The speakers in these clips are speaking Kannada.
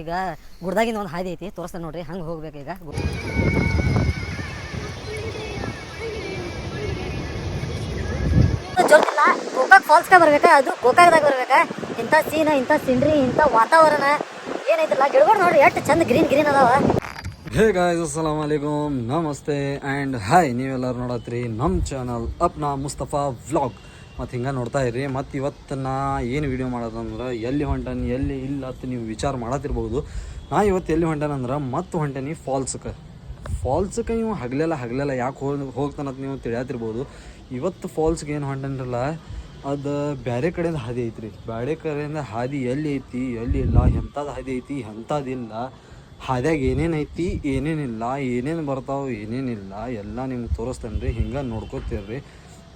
ಈಗ ಗುಡ್ದಾಗಿಂದ ಒಂದು ಹಾದಿ ಐತಿ ತೋರಿಸ್ತಾನೆ ನೋಡ್ರಿ ಹಂಗೆ ಹೋಗ್ಬೇಕು ಈಗ. ಜೋರ್ತಿಲ್ಲ ಗೋಕಾಕ್ ಫಾಲ್ಸ್ಗೆ ಬರ್ಬೇಕಾ? ಅದು ಗೋಕಾಕ್ದಾಗ ಬರ್ಬೇಕಾ? ಇಂಥ ಸೀನ್ ಇಂಥ ಸೀನ್ರಿ ಇಂಥ ವಾತಾವರಣ. ಏನೈತಿಲ್ಲ ಗಿಡಗಳು ನೋಡ್ರಿ ಎಷ್ಟು ಚಂದ ಗ್ರೀನ್ ಗ್ರೀನ್ ಅದಾವ. ಹೇ ಗಾಯ್ಸ್ ಅಸ್ಸಲಾಮ್ ಅಲೈಕುಮ್ ನಮಸ್ತೆ ಆ್ಯಂಡ್ ಹಾಯ್ ನೀವೆಲ್ಲರೂ ನೋಡತ್ರಿ ನಮ್ಮ ಚಾನಲ್ ಅಪ್ನಾ ಮುಸ್ತಫಾ ವ್ಲಾಗ್ ಮತ್ತು ಹಿಂಗೆ ನೋಡ್ತಾ ಇರಿ ಮತ್ತು ಇವತ್ತು ನಾ ಏನು ವೀಡಿಯೋ ಮಾಡೋದಂದ್ರೆ, ಎಲ್ಲಿ ಹೊಂಟನಿ, ಎಲ್ಲಿ ಇಲ್ಲ ಅಂತ ನೀವು ವಿಚಾರ ಮಾಡತ್ತಿರ್ಬೋದು ನಾ ಇವತ್ತು ಎಲ್ಲಿ ಹೊಂಟನಂದ್ರೆ ಮತ್ತು ಹೊಂಟನಿ ಫಾಲ್ಸ್ಗೆ ಫಾಲ್ಸ್ಗೆ ನೀವು ಹಗಲೆಲ್ಲ ಹಗಲೆಲ್ಲ ಯಾಕೆ ಹೋಗಿ ಹೋಗ್ತಾನಂತ ನೀವು ತಿಳಿಯತ್ತಿರ್ಬೋದು ಇವತ್ತು ಫಾಲ್ಸ್ಗೆ ಏನು ಹೊಂಟನ್ರಲ್ಲ, ಅದು ಬೇರೆ ಕಡೆಯಿಂದ ಹಾದಿ ಐತ್ರಿ. ಬೇರೆ ಕಡೆಯಿಂದ ಹಾದಿ ಎಲ್ಲಿ ಐತಿ, ಎಲ್ಲಿ ಇಲ್ಲ ಎಂಥದ್ದು ಹಾದಿ ಐತಿ ಎಂಥದ್ದಿಲ್ಲ ಹಾದ್ಯಾಗ ಏನೇನು ಐತಿ ಏನೇನಿಲ್ಲ ಏನೇನು ಬರ್ತಾವೆ ಏನೇನಿಲ್ಲ ಎಲ್ಲ ನಿಮ್ಗೆ ತೋರಿಸ್ತೇನೆ ರೀ ಹಿಂಗೆ ನೋಡ್ಕೋತೀರ್ರಿ.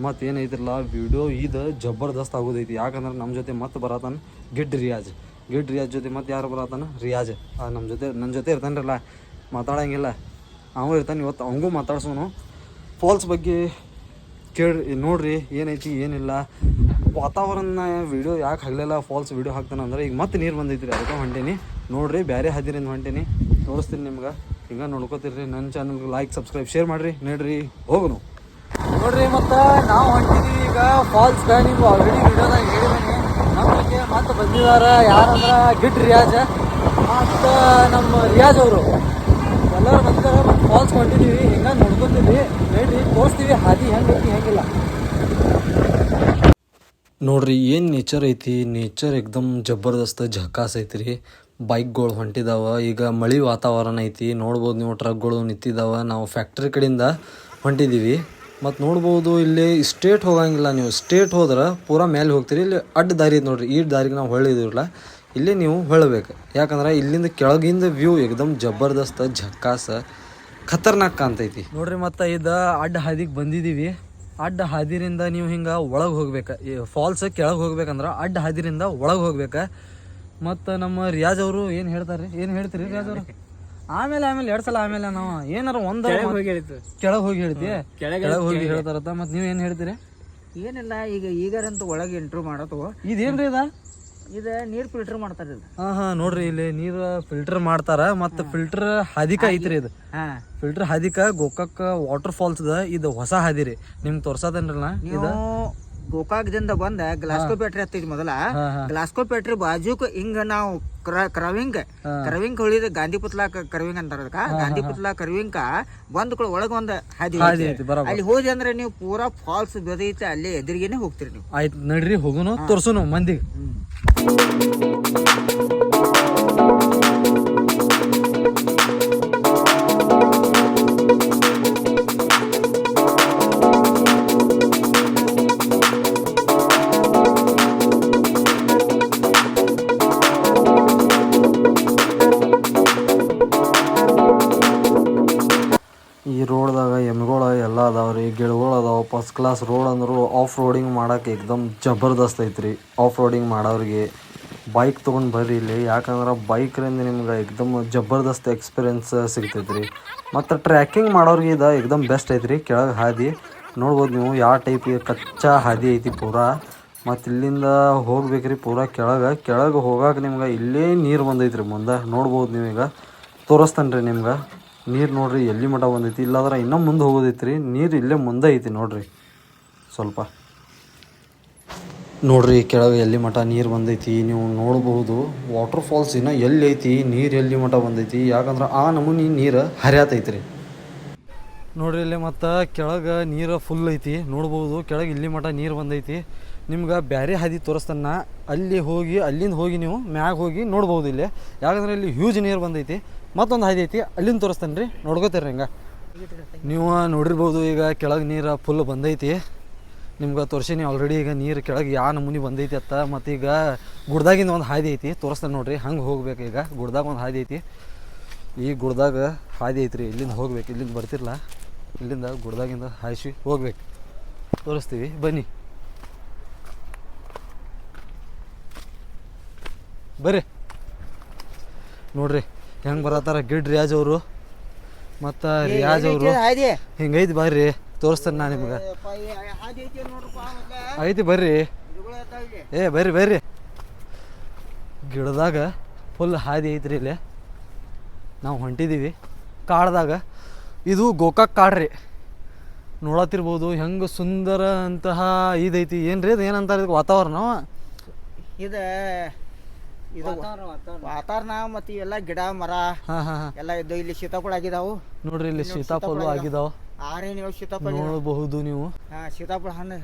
ಮತ್ತು ಏನೈತಿರಲ್ಲ ವಿಡಿಯೋ ಇದು ಜಬರ್ದಸ್ತ್ ಆಗೋದೈತಿ. ಯಾಕಂದ್ರೆ ನಮ್ಮ ಜೊತೆ ಮತ್ತೆ ಬರತಾನ ಗಿಡ್ ರಿಯಾಜ್. ಗಿಡ್ ರಿಯಾಜ್ ಜೊತೆ ಮತ್ತೆ ಯಾರು ಬರತಾನ? ರಿಯಾಜ್. ನಮ್ಮ ಜೊತೆ ನನ್ನ ಜೊತೆ ಇರ್ತಾನ್ರಲ್ಲ. ಮಾತಾಡಂಗಿಲ್ಲ. ಅವನು ಇರ್ತಾನೆ ಇವತ್ತು ಅವಂಗೂ ಮಾತಾಡ್ಸೋನು. ಫಾಲ್ಸ್ ಬಗ್ಗೆ ಕೇಳಿ, ನೋಡ್ರಿ, ಏನೈತಿ, ಏನಿಲ್ಲ. ವಾತಾವರಣ ವಿಡಿಯೋ ಯಾಕೆ ಹಗಲೆಲ್ಲ? ಫಾಲ್ಸ್ ವಿಡಿಯೋ ಹಾಕ್ತಾನೆ ಅಂದ್ರೆ ಈಗ ಮತ್ತೆ ನೀರು ಬಂದೈತಿ ರೀ ಅದಕ್ಕೆ ಹೊಂಟೇನಿ. ನೋಡ್ರಿ ಬೇರೆ ಹದಿರಿಂದ ಹೊಂಟೇನಿ. ತೋರಿಸ್ತೀನಿ ನಿಮ್ಗೆ. ಹಿಂಗೆ ನೋಡ್ಕೋತೀರಿ ನನ್ನ ಚಾನಲ್ಗೆ ಲೈಕ್ ಸಬ್ಸ್ಕ್ರೈಬ್ ಶೇರ್ ಮಾಡಿರಿ. ನೋಡ್ರಿ, ಹೋಗುನು. ನೋಡ್ರಿ ಮತ್ತೆ, ನಾವು ಹೊಂಟಿದೀವಿ ಈಗ ಫಾಲ್ಸ್ ನೀವು ಆಲ್ರೆಡಿ ವಿಡಿಯೋದಾಗ ಹೇಳಿದ್ದೀನಿ ನಮ್ಮ ಮತ್ತೆ ಬಂದಿದಾರ ಯಾರಂದ್ರ ಗಿಡ್ ರಿಯಾಜ್ ಮತ್ತು ನಮ್ಮ ರಿಯಾಜ್ ಅವರು. ಎಲ್ಲರೂ ಬಂದಿದ್ದಾರೆ ಮತ್ತು ಫಾಲ್ಸ್ ಹೊಂಟಿದ್ದೀವಿ ಹಿಂಗೆ ನೋಡ್ಕೊತೀವಿ ನೋಡ್ರಿ ತೋರಿಸ್ತೀವಿ. ಹಾದಿ ಹೆಂಗೈತಿ ಹೆಂಗಿಲ್ಲ. ನೋಡ್ರಿ, ಏನು ನೇಚರ್ ಐತಿ? ನೇಚರ್ ಎಕ್ದಮ್ ಜಬರ್ದಸ್ತ್ ಝಕಾಸ್ ಐತ್ರಿ. ಬೈಕ್ಗಳು ಹೊಂಟಿದಾವ. ಈಗ ಮಳೆ ವಾತಾವರಣ ಐತಿ. ನೋಡ್ಬೋದು ನೀವು ಟ್ರಕ್ಗಳು ನಿಂತಿದ್ದಾವೆ ನಾವು ಫ್ಯಾಕ್ಟ್ರಿ ಕಡೆಯಿಂದ ಹೊಂಟಿದ್ದೀವಿ ಮತ್ತು ನೋಡ್ಬೋದು ಇಲ್ಲಿ ಸ್ಟೇಟ್ ಹೋಗಂಗಿಲ್ಲ ನೀವು. ಸ್ಟೇಟ್ ಹೋದ್ರೆ ಪೂರ ಮೇಲೆ ಹೋಗ್ತೀರಿ. ಇಲ್ಲಿ ಅಡ್ಡ ದಾರಿ ಐತೆ ನೋಡ್ರಿ. ಈ ದಾರಿಗೆ ನಾವು ಹೊಳ್ಳಿದಿರಲ್ಲ ಇಲ್ಲಿ ನೀವು ಹೊಳ್ಬೇಕು ಯಾಕಂದ್ರೆ ಇಲ್ಲಿಂದ ಕೆಳಗಿಂದ ವ್ಯೂ ಎಕ್ದಮ್ ಜಬರ್ದಸ್ತ, ಝಕ್ಕಾಸ, ಖತರ್ನಾಕ್ ಕಾಣ್ತೈತಿ ನೋಡ್ರಿ ಮತ್ತೆ ಇದು ಅಡ್ಡ ಹಾದಿಗೆ ಬಂದಿದ್ದೀವಿ ಅಡ್ಡ ಹಾದಿರಿಂದ ನೀವು ಹಿಂಗೆ ಒಳಗೆ ಹೋಗ್ಬೇಕು. ಫಾಲ್ಸ್ ಕೆಳಗೆ ಹೋಗ್ಬೇಕಂದ್ರೆ ಅಡ್ಡ ಹಾದಿರಿಂದ ಒಳಗೆ ಹೋಗ್ಬೇಕು. ಮತ್ತು ನಮ್ಮ ರಿಯಾಜ್ ಅವರು ಏನು ಹೇಳ್ತಾರೆ ಏನು ಹೇಳ್ತೀರಿ ರಿಯಾಜ್ ಅವರು? ಆಮೇಲೆ ಆಮೇಲೆ ಎರಡು ಸಲ ಆಮೇಲೆ ನಾವು ಏನಾರ ಒಂದು ಕೆಳಗೆ ಹೋಗಿ ಹೇಳ್ತಿ ಕೆಳಗೆ ಹೋಗಿ ಹೇಳ್ತಾರತ್ತ. ಮತ್ತೆ ನೀವು ಏನು ಹೇಳ್ತೀರಿ? ಏನಿಲ್ಲ ಈಗ ಈಗಾರಂತ ಒಳಗೆ ಇಂಟ್ರೂ ಮಾಡತ್ತು ಇದೇನ್ರಿ ಇದ? ಇದು ನೀರು ಫಿಲ್ಟರ್ ಮಾಡ್ತಾರೆ ಇದು. ಹಾಂ ಹಾಂ ನೋಡ್ರಿ ಇಲ್ಲಿ ನೀರು ಫಿಲ್ಟರ್ ಮಾಡ್ತಾರ ಮತ್ತು ಫಿಲ್ಟರ್ ಹಾದಿಕ ಐತ್ರಿ ಇದು. ಹಾ. ಫಿಲ್ಟರ್ ಹಾದಿಕ ಗೋಕಾಕ್ ವಾಟರ್ ಫಾಲ್ಸ್ ಇದು ಹೊಸ ಹಾದಿ ರೀ ನಿಮ್ಗೆ ತೋರ್ಸದೇನ್ರಲ್ಲ ನೀವು ಗೋಕಾಕ್ದಿಂದ ಬಂದ ಗ್ಲಾಸ್ಕೋ ಪೇಟ್ರಿ ಹತ್ತಿದ್ ಮೊದಲ. ಗ್ಲಾಸ್ಕೋ ಪೇಟ್ರಿ ಬಾಜುಕ್ ಹಿಂಗ ನಾವು ಕರವಿಂಗ್ ಕರವಿಂಗ್ ಹೊಳಿದ ಗಾಂಧಿ ಪುತ್ಲಾ ಕರವಿಂಗ್ ಅಂತಾರ ಅದಕ್ಕ. ಗಾಂಧಿ ಪುತ್ಲಾ ಕರವಿಂಗ್ ಬಂದ್ ಕೂಡ ಒಳಗ ಒಂದ್ ಹಾದಿ ಅಲ್ಲಿ ಹೋದಿ ಅಂದ್ರೆ ನೀವು ಪೂರಾ ಫಾಲ್ಸ್ ಬೆದೈತೆ ಅಲ್ಲಿ ಎದುರಿಗೇನೆ ಹೋಗ್ತೀರಿ ನೀವು. ಆಯ್ತು ನಡ್ರಿ ಹೋಗುನು ತೋರ್ಸುನು ಮಂದಿಗೆ. ಕ್ಲಾಸ್ ರೋಡ್ ಅಂದರು ಆಫ್ ರೋಡಿಂಗ್ ಮಾಡಕ್ಕೆ ಏಕ್ದಮ್ ಜಬರ್ದಸ್ತ್ ಐತ್ರಿ. ಆಫ್ ರೋಡಿಂಗ್ ಮಾಡೋರಿಗೆ ಬೈಕ್ ತೊಗೊಂಡು ಬರ್ರಿ ಇಲ್ಲಿ. ಯಾಕಂದ್ರೆ ಬೈಕ್ರಿಂದ ನಿಮ್ಗೆ ಏಕ್ದಮ್ ಜಬರ್ದಸ್ತ್ ಎಕ್ಸ್ಪೀರಿಯನ್ಸ್ ಸಿಗ್ತೈತ್ರಿ. ಮತ್ತು ಟ್ರ್ಯಾಕಿಂಗ್ ಮಾಡೋರಿಗೆ ಇದು ಏಕ್ದಮ್ ಬೆಸ್ಟ್ ಐತ್ರಿ. ಕೆಳಗೆ ಹಾದಿ ನೋಡ್ಬೋದು ನೀವು ಯಾವ ಟೈಪ್ ಕಚ್ಚಾ ಹಾದಿ ಐತಿ ಪೂರಾ. ಮತ್ತು ಇಲ್ಲಿಂದ ಹೋಗ್ಬೇಕ್ರಿ ಪೂರಾ ಕೆಳಗೆ. ಕೆಳಗೆ ಹೋಗಾಕ ನಿಮ್ಗೆ ಇಲ್ಲೇ ನೀರು ಬಂದೈತ್ರಿ ಮುಂದೆ. ನೋಡ್ಬೋದು ನೀವೀಗ ತೋರಿಸ್ತಾನೆ ರೀ ನಿಮ್ಗೆ. ನೀರು ನೋಡ್ರಿ ಎಲ್ಲಿ ಮಠ ಬಂದೈತಿ. ಇಲ್ಲಾದ್ರೆ ಇನ್ನೂ ಮುಂದೆ ಹೋಗೋದೈತ್ರಿ. ನೀರು ಇಲ್ಲೇ ಮುಂದೆ ಐತಿ ನೋಡ್ರಿ. ಸ್ವಲ್ಪ. ನೋಡ್ರಿ ಕೆಳಗೆ ಎಲ್ಲಿ ಮಠ ನೀರು ಬಂದೈತಿ, ನೀವು ನೋಡಬಹುದು ವಾಟರ್ ಫಾಲ್ಸ್ ಇನ್ನು ಎಲ್ಲಿ ಐತಿ, ನೀರು ಎಲ್ಲಿ ಮಠ ಬಂದೈತಿ, ಯಾಕಂದ್ರೆ ಆ ನಮೂನಿ ನೀರು ಹರಿಯಾತೈತ್ರಿ. ನೋಡ್ರಿ ಇಲ್ಲಿ ಮತ್ತು ಕೆಳಗೆ ನೀರು ಫುಲ್ ಐತಿ ನೋಡ್ಬೋದು ಕೆಳಗೆ ಇಲ್ಲಿ ಮಠ ನೀರು ಬಂದೈತಿ. ನಿಮ್ಗೆ ಬೇರೆ ಹಾದಿ ತೋರಿಸ್ತಾನ ಅಲ್ಲಿ ಹೋಗಿ, ಅಲ್ಲಿಂದ ಹೋಗಿ ನೀವು ಮ್ಯಾಗ ಹೋಗಿ ನೋಡ್ಬೋದು ಇಲ್ಲಿ. ಯಾಕಂದ್ರೆ ಇಲ್ಲಿ ಹ್ಯೂಜ್ ನೀರು ಬಂದೈತಿ, ಮತ್ತೊಂದು ಹಾದಿ ಐತಿ, ಅಲ್ಲಿಂದ ತೋರಿಸ್ತಾನೆ ರೀ ನೋಡ್ಕೋತೀರಿ ಹಿಂಗೆ. ನೀವು ನೋಡಿರ್ಬೋದು ಈಗ ಕೆಳಗೆ ನೀರು ಫುಲ್ ಬಂದೈತಿ. ನಿಮ್ಗೆ ತೋರಿಸೀನಿ ಆಲ್ರೆಡಿ ಈಗ ನೀರು ಕೆಳಗೆ ಯಾವ ನಮೂನಿ ಬಂದೈತಿ ಅತ್ತ ಮತ್ತು ಈಗ ಗುಡ್ದಾಗಿಂದ ಒಂದು ಹಾದಿ ಐತಿ ತೋರಿಸ್ತಾನೆ ನೋಡ್ರಿ ಹಂಗೆ ಹೋಗ್ಬೇಕು ಈಗ. ಗುಡ್ದಾಗ ಒಂದು ಹಾದಿ ಐತಿ. ಈ ಗುಡ್ದಾಗ ಹಾದಿ ಐತ್ರಿ ಇಲ್ಲಿಂದ ಹೋಗ್ಬೇಕು ಇಲ್ಲಿಂದ ಬರ್ತಿರಲ್ಲ ಇಲ್ಲಿಂದ ಗುಡ್ದಾಗಿಂದ ಹಾಯಿಸಿ ಹೋಗ್ಬೇಕು. ತೋರಿಸ್ತೀವಿ ಬನ್ನಿ. ಬರ್ರಿ. ನೋಡ್ರಿ ಹೆಂಗೆ ಬರತ್ತಾರ ಗಿಡ್ ರಿಯಾಜ್ ಅವರು? ಮತ್ತು ರಿಯಾಜ್ ಅವರು? ಹಿಂಗೈತಿ ಬರ್ರಿ? ತೋರಿಸ್ತೇನೆ ನಾ ನಿಮ್ಗೆ. ಹಾದಿ ಐತಿ ಬರ್ರಿ. ಏ ಬರ್ರಿ ಬರ್ರಿ. ಗಿಡದಾಗ ಫುಲ್ ಹಾದಿ ಐತ್ರಿ ಇಲ್ಲಿ. ನಾವು ಹೊಂಟಿದ್ದೀವಿ ಕಾಡ್ದಾಗ. ಇದು ಗೋಕಾಕ್ ಕಾಡ್ರಿ ರೀ. ನೋಡತ್ತಿರ್ಬೋದು ಹೆಂಗೆ ಸುಂದರ ಅಂತಹ ಇದೈತಿ ಏನು ರೀ ಅದು? ಏನಂತಾರೆ ಇದಕ್ಕೆ ವಾತಾವರಣ? ಇದು ಇದು ವಾತಾವರಣ ಮತ್ತು ಎಲ್ಲ ಗಿಡ ಮರ ಹಾಂ ಹಾಂ ಹಾಂ. ಎಲ್ಲ ಇದ್ದು ಇಲ್ಲಿ ಸೀತಾಫಲ ಆಗಿದಾವು. ನೋಡ್ರಿ ಇಲ್ಲಿ ಸೀತಾಫಲ ಆಗಿದಾವ. ಆರೇನು ಸೀತಾಫಲ ನೋಡಬಹುದು ನೀವು. ಹಾಂ ಸೀತಾಫಲ ಹಣ್ಣು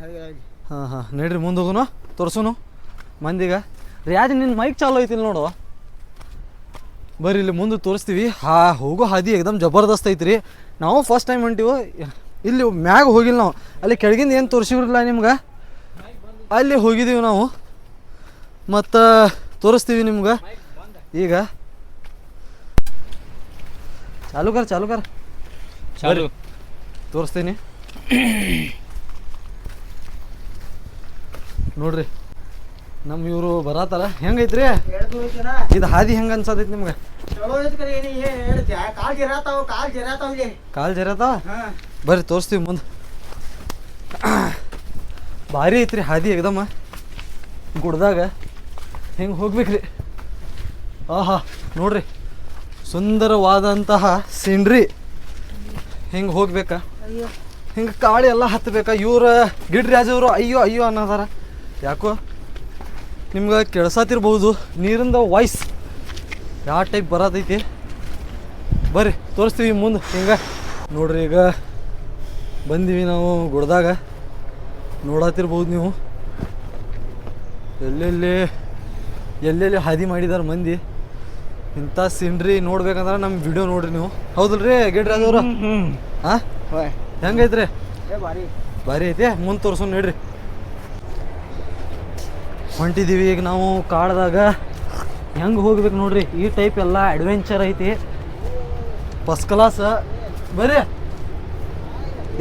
ಹಾ ಹಾ. ನಡ್ರಿ ಮುಂದೆ ಹೋಗುನು ತೋರ್ಸುನು. ಮಂದಿಗ. ರಿಯಾಜ್ ನಿನ್ನ ಮೈಕ್ ಚಾಲು ಐತಿಲ್ಲ ನೋಡು. ಬರ್ರಿ ಇಲ್ಲಿ ಮುಂದೆ ತೋರಿಸ್ತೀವಿ. ಹಾ ಹೋಗೋ ಹಾದಿ ಏಕ್ದಮ್ ಜಬರ್ದಸ್ತ್ ಐತ್ರಿ. ನಾವು ಫಸ್ಟ್ ಟೈಮ್ ಹೊಂಟಿವು. ಇಲ್ಲಿ ಮ್ಯಾಗ ಹೋಗಿಲ್ಲ ನಾವು. ಅಲ್ಲಿ ಕೆಳಗಿಂದ ಏನು ತೋರಿಸಿವ್ರಲ್ಲ ನಿಮ್ಗೆ? ಅಲ್ಲಿ ಹೋಗಿದ್ದೀವಿ ನಾವು. ಮತ್ತು ತೋರಿಸ್ತೀವಿ ನಿಮ್ಗೆ. ಈಗ. ಚಾಲು ಕರ್ ಚಾಲು. ಕರ್ ಚಾಲು ತೋರಿಸ್ತೀನಿ. ನೋಡ್ರಿ ನಮ್ಮ ಇವರು ಬರತ್ತಾರ. ಹೆಂಗೈತ್ರಿ? ಇದು ಹಾದಿ ಹೆಂಗ ಅನ್ಸತೈತಿ ನಿಮ್ಗೆ? ಕಾಲ್ ಜಿರಾತಾವ ಬರ್ರಿ ತೋರಿಸ್ತೀವಿ ಮುಂದೆ. ಭಾರಿ ಐತ್ರಿ ಹಾದಿ ಎಕ್ದಮ್ಮ ಗುಡ್ದಾಗ ಹೆಂಗೆ ಹೋಗ್ಬೇಕ್ರಿ? ಆಹಾ ನೋಡ್ರಿ ಸುಂದರವಾದಂತಹ ಸೀನ್ರಿ ಹಿಂಗೆ ಹೋಗ್ಬೇಕಾ? ಅಯ್ಯೋ. ಹಿಂಗೆ ಕಾಳಿ ಎಲ್ಲ ಹತ್ತಬೇಕಾ ಇವ್ರ ಗಿಡ್ರಾಜ್ ಅವರು ಅಯ್ಯೋ ಅಯ್ಯೋ ಅನ್ನೋದಾರ. ಯಾಕೋ? ನಿಮ್ಗೆ ಕೆಳ್ಸತಿರ್ಬೋದು ನೀರಿಂದ ವಾಯ್ಸ್ ಯಾವ ಟೈಪ್ ಬರತೈತಿ? ಬರ್ರಿ ತೋರಿಸ್ತೀವಿ ಮುಂದೆ ಹಿಂಗೆ. ನೋಡ್ರಿ ಈಗ ಬಂದೀವಿ ನಾವು ಗುಡ್ದಾಗ. ನೋಡತ್ತಿರ್ಬೋದು ನೀವು. ಎಲ್ಲೆಲ್ಲಿ ಎಲ್ಲೆಲ್ಲಿ ಹಾದಿ ಮಾಡಿದಾರೆ ಮಂದಿ. ಇಂಥ ಸೀನ್ರಿ ನೋಡ್ಬೇಕಂದ್ರೆ ನಮ್ಮ ವಿಡಿಯೋ ನೋಡ್ರಿ ನೀವು. ಹೌದಲ್ರಿ ಗಿಡ್ರಾಜ್ ಅವರು? ಹಾಂ ಹೆಂಗೈತ್ರಿ? ಏ ಬಾರಿ ಭಾರಿ ಐತಿ? ಮುಂದೆ ತೋರ್ಸೋಣ ನೋಡ್ರಿ. ಹೊಂಟಿದ್ದೀವಿ ಈಗ ನಾವು ಕಾಡ್ದಾಗ. ಹೆಂಗೆ ಹೋಗ್ಬೇಕು ನೋಡ್ರಿ? ಈ ಟೈಪ್ ಎಲ್ಲ ಅಡ್ವೆಂಚರ್ ಐತಿ. ಫಸ್ಟ್ ಕ್ಲಾಸ್ ಬರ್ರಿ.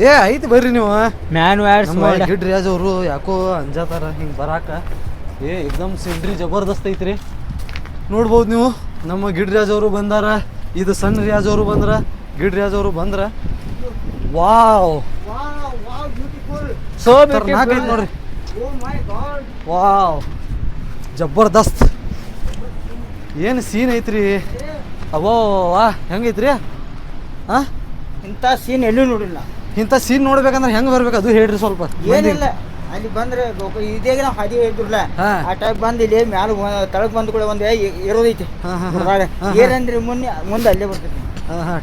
ಏ ಐತಿ ಬರ್ರಿ ನೀವು. ಮ್ಯಾನ್ ಗಿಡ್ ರಿಯಾಜ್ ಅವರು ಯಾಕೋ ಅಂಜಾತಾರ ಹಿಂಗೆ ಬರಾಕ. ಏ ಎಕ್ದಮ್ ಸಿಂಡ್ರಿ ಜಬರ್ದಸ್ತ್ ಐತ್ರಿ. ನೋಡ್ಬೋದು ನೀವು. ನಮ್ಮ ಗಿಡ್ರಾಜ್ ಅವರು ಬಂದಾರ. ಇದು ಸಣ್ಣ ರಿಯಾಜ್ ಅವರು ಬಂದ್ರ. ಗಿಡ್ರಾಜ್ ಅವರು ಬಂದ್ರ. ವಾವ್. ಸೊ ನೋಡ್ರಿ. ವಾವ್. ಜಬರ್ದಸ್ತ್. ಏನು ಸೀನ್ ಐತ್ರಿ? ಅವೋ ವಾ ಹೆಂಗೈತ್ರಿ? ಹಾಂ ಇಂಥ ಸೀನ್ ಎಲ್ಲೂ ನೋಡಿಲ್ಲ. ಇಂಥ ಸೀನ್ ನೋಡ್ಬೇಕಂದ್ರೆ ಹೆಂಗೆ ಬರ್ಬೇಕು ಅದು ಹೇಳ್ರಿ ಸ್ವಲ್ಪ. ಏನಿಲ್ಲ. ಅಲ್ಲಿ ಬಂದ್ರೆ ಇದೇ ನಾವು ಹಾದಿ ಇದ್ರಲ್ಲ ಆ ಟೈಪ್ ಬಂದು ಇಲ್ಲಿ ಮ್ಯಾಲ ತಳಕ್ ಬಂದ ಕೂಡ ಒಂದು ಇರೋದೈತಿ. ಏನಂದ್ರೆ ಮುನ್ನೆ ಮುಂದೆ ಅಲ್ಲೇ ಬರ್ತೈತಿ.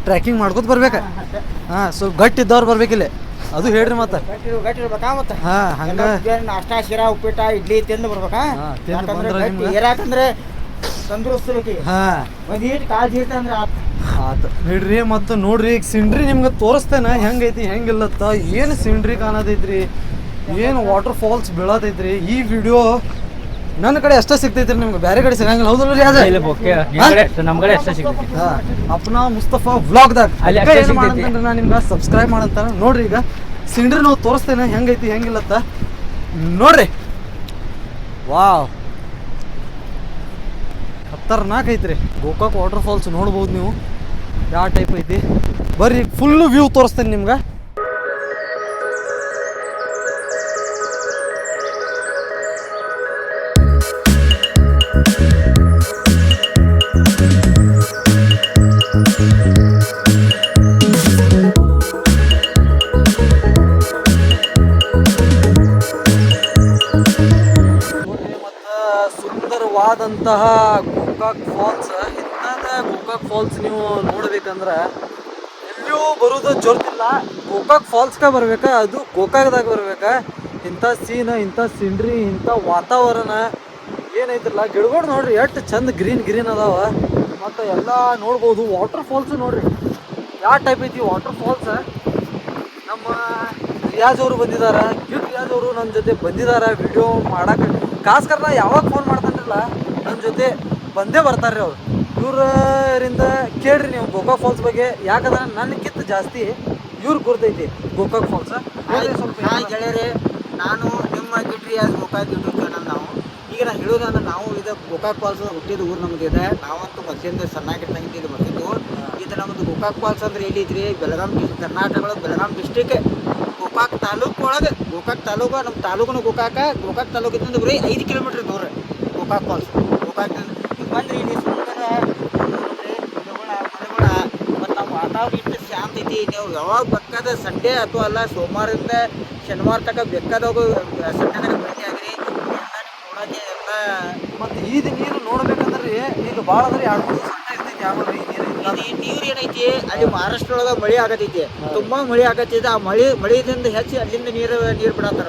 ಟ್ರ್ಯಾಕಿಂಗ್ ಮಾಡ್ಕೊತ ಬರ್ಬೇಕ? ಹಾಂ ಸ್ವಲ್ಪ ಗಟ್ಟಿ ಇದ್ದವ್ರು ಬರ್ಬೇಕಿಲ್ಲ ಅದು ಹೇಳ್ರಿ ಮತ್ತೆ. ಗಟ್ಟಿ ಇರ್ಬೇಕಾ ಮತ್ತೆ. ನಾಷ್ಟಾ ಶಿರಾ ಉಪ್ಪಿಟ್ಟ ಇಡ್ಲಿ ತಿಂದು ಬರ್ಬೇಕಾ. ಏರಾಕಂದ್ರೆ ತಂದೂರಿಸ್ತಿರ್ಬೇಕು ಒಂದ್ ಈಟ್ ಕಾಲ್ ಜೀರ್ತ ಅಂದ್ರೆ ಆತ್. ನೋಡ್ರಿ ಮತ್ತು ನೋಡ್ರಿ ಈಗ ಸಿಂಡ್ರಿ ನಿಮ್ಗೆ ತೋರಿಸ್ತೇನೆ. ಹೆಂಗೈತಿ ಹೆಂಗಿಲ್ಲತ್ತ? ಏನು ಸಿಂಡ್ರಿ ಕಾಣತೈತ್ರಿ ಏನು ವಾಟರ್ ಫಾಲ್ಸ್ ಬೀಳತೈತ್ರಿ? ಈ ವಿಡಿಯೋ ನನ್ನ ಕಡೆ ಅಷ್ಟೇ ಸಿಗ್ತೈತ್ರಿ ನಿಮ್ಗೆ. ಬೇರೆ ಕಡೆ ಸಿಗಂಗಿಲ್ಲ. ಹೌದಲ್ಲ ರೀ ಅದೇ ನಮ್ಮ ಕಡೆ ಅಷ್ಟೇ ಸಿಗ್ತೈತಿ. ಅಪ್ನಾ ಮುಸ್ತಫಾ ವ್ಲಾಗ್ದಾಗ ಅಲ್ಲಿ ಏನು. ಮಾಡಂತಂದ್ರೆ ನಾನು ನಿಮ್ಗೆ ಸಬ್ಸ್ಕ್ರೈಬ್ ಮಾಡಂತ ನೋಡ್ರಿ ಈಗ ಸಿಂಡ್ರಿ ನಾವು ತೋರಿಸ್ತೇನೆ. ಹೆಂಗೈತಿ ಹೆಂಗಿಲ್ಲತ್ತ? ನೋಡ್ರಿ. ವಾವ್. ಖತರ್ನಾಕ್ ಐತ್ರಿ. ಗೋಕಾಕ್ ವಾಟರ್ ಫಾಲ್ಸ್ ನೋಡ್ಬೋದು ನೀವು. ಯಾವ ಟೈಪ್ ಐತಿ? ಬರ್ರಿ ಫುಲ್ ವ್ಯೂ ತೋರಿಸ್ತೇನೆ ನಿಮ್ಗೆ. ಸುಂದರವಾದಂತಹ ಗೋಕಾಕ್ ಫಾಲ್ಸ್. ಇಂಥದ ಗೋಕಾಕ್ ಫಾಲ್ಸ್ ನೀವು ನೋಡ್ಬೇಕಂದ್ರೆ ಎಲ್ಲೂ ಬರೋದು ಜೋರ್ತಿಲ್ಲ. ಗೋಕಾಕ್ ಫಾಲ್ಸ್ಗೆ ಬರ್ಬೇಕಾ, ಅದು ಗೋಕಾಕ್ದಾಗ ಬರ್ಬೇಕಾ. ಇಂಥ ಸೀನ್ ಇಂಥ ಸೀನ್ರಿ ಇಂಥ ವಾತಾವರಣ ಏನೈತಿಲ್ಲ, ಗಿಡಗಳು ನೋಡ್ರಿ, ಎಷ್ಟು ಚಂದ ಗ್ರೀನ್ ಗ್ರೀನ್ ಅದಾವ. ಮತ್ತು ಎಲ್ಲ ನೋಡ್ಬೋದು. ವಾಟರ್ ಫಾಲ್ಸ್ ನೋಡ್ರಿ. ಯಾವ ಟೈಪ್ ಐತಿ ವಾಟರ್ ಫಾಲ್ಸ್ ನಮ್ಮ ರಿಯಾಜ್ ಅವರು ಬಂದಿದ್ದಾರೆ ಕ್ಯೂಟ್ ರಿಯಾಜ್ ಅವರು ನನ್ನ ಜೊತೆ ಬಂದಿದ್ದಾರೆ ವಿಡಿಯೋ ಮಾಡಕ್ಕೆ ಖಾಸ್ಕರ ಯಾವಾಗ ಫೋನ್ ಮಾಡ್ತಾನ್ರಲ್ಲ? ನನ್ನ ಜೊತೆ ಬಂದೇ ಬರ್ತಾರೆ ಅವ್ರು. ಇವರಿಂದ ಕೇಳ್ರಿ ನೀವು ಗೋಕಾಕ್ ಫಾಲ್ಸ್ ಬಗ್ಗೆ. ಯಾಕಂದ್ರೆ ನನಗಿಂತ ಜಾಸ್ತಿ ಇವ್ರು ಗುರ್ತೈತಿ ಗೋಕಾಕ್ ಫಾಲ್ಸ್ ಸ್ವಲ್ಪ ಹಾಯ್ ನಾನು ನಿಮ್ಮ ಗಿಟ್ರಿ ಯಾರು ಗೋಕಾಕ್ ಗಿಟ್ರಿ ಕಣ್ಣ ನಾವು. ಈಗ ನಾನು ಹೇಳೋದಂದ್ರೆ ನಾವು ಇದು ಗೋಕಾಕ್ ಫಾಲ್ಸ್ ಹುಟ್ಟಿದ ಊರು ನಮ್ದು ಇದೆ. ನಾವಂತೂ ಮೊದಲಿಂದ ಸಣ್ಣಾಗಿರ್ತಂಗಿದ್ದ ಇದು ಬರ್ತಿದ್ವು ಇದು ನಮ್ಮದು ಗೋಕಾಕ್ ಫಾಲ್ಸ್ ಅಂದ್ರೆ ಎಲ್ಲಿದ್ರಿ? ಬೆಳಗಾಂ ಒಳಗೆ ಬೆಳಗಾಂ ಡಿಸ್ಟಿಕ್ ಗೋಕಾಕ್ ತಾಲೂಕು ಒಳಗೆ. ಗೋಕಾಕ್ ತಾಲೂಕು ನಮ್ಮ ತಾಲೂಕುನು ಗೋಕಾಕ ಗೋಕಾಕ್ ತಾಲೂಕಿಂದ ಬರೀ ಐದು ಕಿಲೋಮೀಟ್ರ್ ದೂರ ಗೋಕಾಕ್ ಫಾಲ್ಸ್ ಬರ್ತದೆ ಈಗ ಬಂದ್ರಿ ಇಲ್ಲಿ ಸುಂದರ ಮನೆಗಳ ಮತ್ತು ನಮ್ಮ ವಾತಾವರಣ ಇಷ್ಟು ಶಾಂತ ಐತಿ. ನೀವು ಯಾವಾಗ ಬೇಕಾದ ಸಂಡೆ ಅಥವಾ ಅಲ್ಲ ಸೋಮವಾರದಿಂದ ಶನಿವಾರ ತನಕ ಬೇಕಾದಾಗ ಸಂಡೇ ತನಕ ಭೇಟಿ ಆಗಿರಿ. ನೋಡೋಕೆ ಎಲ್ಲ ಮತ್ತು ಈದ ನೀರು ನೋಡ್ಬೇಕಂದ್ರೆ ರೀ ಈಗ ಭಾಳ ಅಂದ್ರೆ ಎರಡು ಮೂರು ಸಣ್ಣ ಇರ್ತೈತಿ ಯಾವ ನೀರು ಈ ನೀರು ಏನೈತಿ ಅಲ್ಲಿ ಮಹಾರಾಷ್ಟ್ರ ಒಳಗ ಮಳೆ ಆಗತೈತಿ. ತುಂಬಾ ಮಳೆ ಆಗತೈತಿ. ಆ ಮಳೆ ಮಳೆಯಿಂದ ಹೆಚ್ಚಿ ಅಲ್ಲಿಂದ ನೀರು ನೀರು ಬಿಡತ್ತಾರ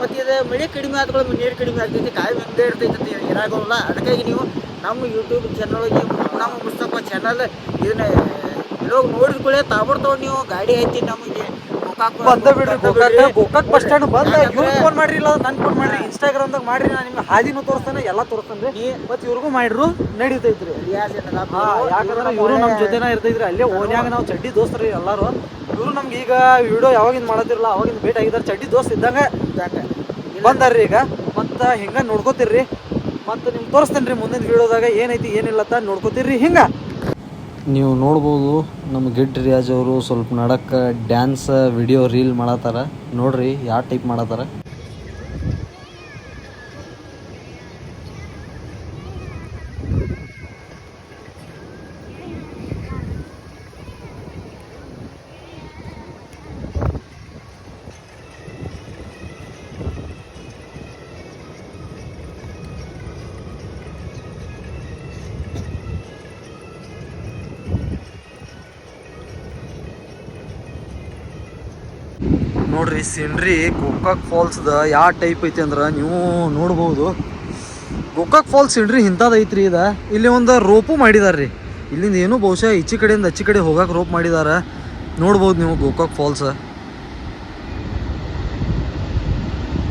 ಮತ್ತೆ ಇದು ಮಳೆ ಕಡಿಮೆ ಆದ್ಕೊಳ್ಳೋ ನೀರು ಕಡಿಮೆ ಆಗ್ತೈತಿ ಕಾಯಿ ಹಂಗೆ ಇರ್ತೈತಿ ಇರಾಗೋಲ್ಲ ಅದಕ್ಕಾಗಿ ನೀವು ನಮ್ಮ ಯೂಟ್ಯೂಬ್ ಚಾನಲ್ ನಮ್ಮ ಪುಸ್ತಕ ಚಾನಲ್ ಇದನ್ನ ಇಲ್ಲೋಗಿ ನೋಡಿದ ಕೂಡಲೇ ತಾಬರ್ ತಗೊಂಡು ನೀವು ಗಾಡಿ ಹತ್ತಿ ನಮಗೆ ಬಂದ ಬಿಡ್ರಿ ಗೋಕಾಕ್ ಗೋಕಾಕ್ ಬಸ್ ಸ್ಟ್ಯಾಂಡ್ ಬಂದ ಇವ್ರಿಗೆ ಫೋನ್ ಮಾಡ್ರಿ ಇಲ್ಲ ನನ್ ಫೋನ್ ಮಾಡ್ರಿ ಇನ್ಸ್ಟಾಗ್ರಾಮ್ದಾಗ ಮಾಡ್ರಿ ನಾನು ನಿಮ್ಗೆ ಹಾದಿನೂ ತೋರಿಸ್ತಾನೆ ಎಲ್ಲ ತೋರಿಸ್ತಾನೆ ನೀ- ಮತ್ತೆ ಇವ್ರಿಗೂ ಮಾಡಿದ್ರು ನಡೀತೈತ್ರಿ? ಯಾಕಂದ್ರೆ ಇವರು ನಮ್ಮ ಜೊತೆನ ಇರ್ತೈತ್ರಿ ಅಲ್ಲೇ ಓನ್ಯಾಗ ನಾವು ಚಡ್ಡಿ ದೋಸ್ತರಿ ಎಲ್ಲಾರು. ಇವರು ನಮ್ಗೆ ಈಗ ವಿಡಿಯೋ ಯಾವಾಗಿಂದ ಮಾಡತ್ತಿರಲ್ಲ ಅವಾಗಿಂದ ಭೇಟಿ ಆಗಿದ್ದಾರೆ ಚಡ್ಡಿ ದೋಸ್ತ್ ಇದ್ದಂಗ? ಬಂದಾರ್ರಿ ಈಗ. ಮತ್ತ ಹಿಂಗ ನೋಡ್ಕೋತಿರ್ರಿ. ಮತ್ತೆ ನಿಮ್ಗೆ ತೋರಿಸ್ತೇನೆ ರೀ ಮುಂದಿನ ವಿಡಿಯೋದಾಗ ಏನೈತಿ ಏನಿಲ್ಲತ್ತ ನೋಡ್ಕೋತಿರ್ರಿ ಹಿಂಗ. ನೀವು ನೋಡ್ಬೋದು, ನಮ್ಮ ಗಿಡ್ ರಿಯಾಜ್ ಅವರು ಸ್ವಲ್ಪ ನಡಕ್ಕ ಡ್ಯಾನ್ಸ್ ವಿಡಿಯೋ ರೀಲ್ ಮಾಡತ್ತಾರ. ನೋಡ್ರಿ ಯಾವ ಟೈಪ್ ಮಾಡತ್ತಾರ? ನೋಡ್ರಿ ಸೀನ್ರಿ ಗೋಕಾಕ್ ಫಾಲ್ಸ್ದ ಯಾವ ಟೈಪ್ ಐತಿ ಅಂದ್ರೆ ನೀವು ನೋಡ್ಬೋದು. ಗೋಕಾಕ್ ಫಾಲ್ಸ್ ಸೀನ್ರಿ ಇಂಥದ್ದು ಐತ್ರಿ ಇದ. ಇಲ್ಲಿ ಒಂದು ರೋಪು ಮಾಡಿದಾರ್ರಿ. ಇಲ್ಲಿಂದ ಏನು ಬಹುಶಃ ಈಚೆ ಕಡೆಯಿಂದ ಅಚ್ಚಿ ಕಡೆ ಹೋಗಕ್ಕೆ ರೋಪ್ ಮಾಡಿದಾರ. ನೋಡ್ಬೋದು ನೀವು ಗೋಕಾಕ್ ಫಾಲ್ಸ್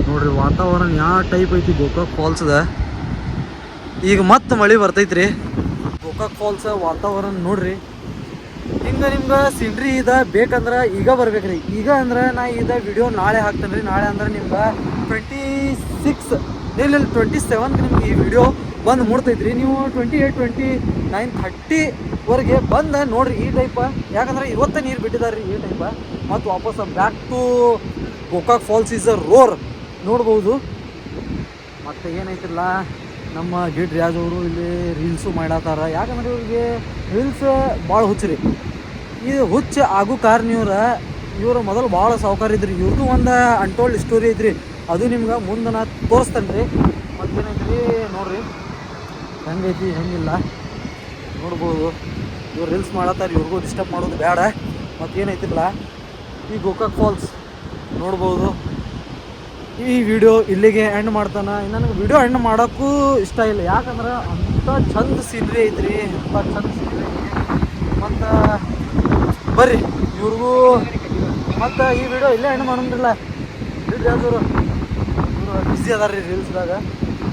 ನೋಡ್ರಿ, ವಾತಾವರಣ ಯಾವ ಟೈಪ್ ಐತಿ ಗೋಕಾಕ್ ಫಾಲ್ಸ್ದ ಈಗ ಮತ್ತೆ ಮಳೆ ಬರ್ತೈತ್ರಿ. ಗೋಕಾಕ್ ಫಾಲ್ಸ್ ವಾತಾವರಣ ನೋಡ್ರಿ. ಹಿಂಗ ನಿಮ್ಗೆ ಸಿಂಡ್ರಿ ಇದ ಬೇಕಂದ್ರೆ ಈಗ ಬರ್ಬೇಕ್ರಿ. ಈಗ ಅಂದ್ರೆ ನಾ ಇದ ವಿಡಿಯೋ ನಾಳೆ ಹಾಕ್ತೇನೆ ರೀ ನಾಳೆ ಅಂದ್ರೆ ನಿಮ್ಗೆ ಟ್ವೆಂಟಿ ಸಿಕ್ಸ್ ಇಲ್ಲ ಟ್ವೆಂಟಿ ಸೆವೆನ್ಗೆ ನಿಮ್ಗೆ ಈ ವಿಡಿಯೋ ಬಂದು ಮೂಡ್ತೈತ್ರಿ. ನೀವು ಟ್ವೆಂಟಿ ಏಯ್ಟ್ ಟ್ವೆಂಟಿ ನೈನ್ ಥರ್ಟಿವರೆಗೆ ಬಂದು ನೋಡ್ರಿ ಈ ಟೈಪ ಯಾಕಂದ್ರೆ ಇವತ್ತೇ ನೀರು ಬಿಟ್ಟಿದ್ದಾರೆ ಈ ಟೈಪ ಮತ್ತು ವಾಪಸ್ back to Gokak falls is a roar ನೋಡ್ಬೋದು. ಮತ್ತು ಏನೈತಿಲ್ಲ, ನಮ್ಮ ಗಿಡ್ ರಿಯಾಜ್ ಅವರು ಇಲ್ಲಿ ರೀಲ್ಸು ಮಾಡತ್ತಾರ ಯಾಕಂದ್ರೆ ಇವ್ರಿಗೆ ರೀಲ್ಸ್ ಭಾಳ ಹುಚ್ಚ್ರಿ. ಇದು ಹುಚ್ಚು ಆಗು ಕಾರಣ ಇವ್ರ, ಇವರು ಮೊದಲು ಭಾಳ ಸಾವುಕಾರ ಇದ್ರಿ. ಇವ್ರದ್ದು ಒಂದು ಅನ್ಟೋಲ್ಡ್ ಸ್ಟೋರಿ ಐತ್ರಿ. ಅದು ನಿಮ್ಗೆ ಮುಂದೆ ನಾ ತೋರಿಸ್ತೇನೆ ರೀ. ಮತ್ತೇನೈತ್ರಿ ನೋಡ್ರಿ. ಹೆಂಗೈತಿ, ಹೆಂಗಿಲ್ಲ. ನೋಡ್ಬೋದು. ಇವ್ರು ರೀಲ್ಸ್ ಮಾಡತ್ತಾರೆ, ಇವ್ರಿಗೂ ಡಿಸ್ಟರ್ಬ್ ಮಾಡೋದು ಬೇಡ ಮತ್ತೇನೈತಿಲ್ಲ. ಈ ಗೋಕಾಕ್ ಫಾಲ್ಸ್ ನೋಡ್ಬೋದು. ಈ ವಿಡಿಯೋ ಇಲ್ಲಿಗೆ ಎಂಡ್ ಮಾಡ್ತಾನೆ. ನನಗೆ ವಿಡಿಯೋ ಎಂಡ್ ಮಾಡೋಕ್ಕೂ ಇಷ್ಟ ಇಲ್ಲ. ಯಾಕಂದ್ರೆ ಅಂಥ ಚಂದ ಸೀನ್ರಿ ಐತ್ರಿ. ಅಂಥ ಚಂದ ಸೀನ್ರಿ ಮತ್ತು ಬರ್ರಿ ಇವ್ರಿಗೂ ಮತ್ತು ಈ ವಿಡಿಯೋ ಇಲ್ಲೇ ಹೆಣ್ಣು ಮಾಡೋದಿಲ್ಲ ಇವ್ರು ಯಾವ್ದಾರು ಇವರು ಬಿಸಿ ಅದಾರ ರೀ ರೀಲ್ಸ್ದಾಗ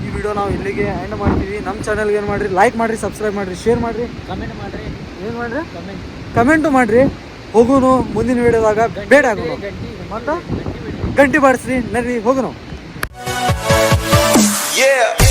ಈ ವಿಡಿಯೋ ನಾವು ಇಲ್ಲಿಗೆ ಎಂಡ್ ಮಾಡ್ತೀವಿ. ನಮ್ಮ ಚಾನಲ್ಗೆ ಏನು ಮಾಡಿರಿ ಲೈಕ್ ಮಾಡಿರಿ ಸಬ್ಸ್ಕ್ರೈಬ್ ಮಾಡಿರಿ ಶೇರ್ ಮಾಡಿರಿ. ಕಮೆಂಟ್ ಮಾಡ್ರಿ. ಏನು ಮಾಡಿರಿ? ಕಮೆಂಟ್ ಕಮೆಂಟು ಮಾಡಿರಿ. ಹೋಗೋನು ಮುಂದಿನ ವಿಡಿಯೋದಾಗ ಬೇಡ ಆಗೋನು. ಮತ್ತು? ಗಂಟಿ ಬಾಡಿಸ್ರಿ. ನಡ್ರಿ ಹೋಗೋನು. Yeah.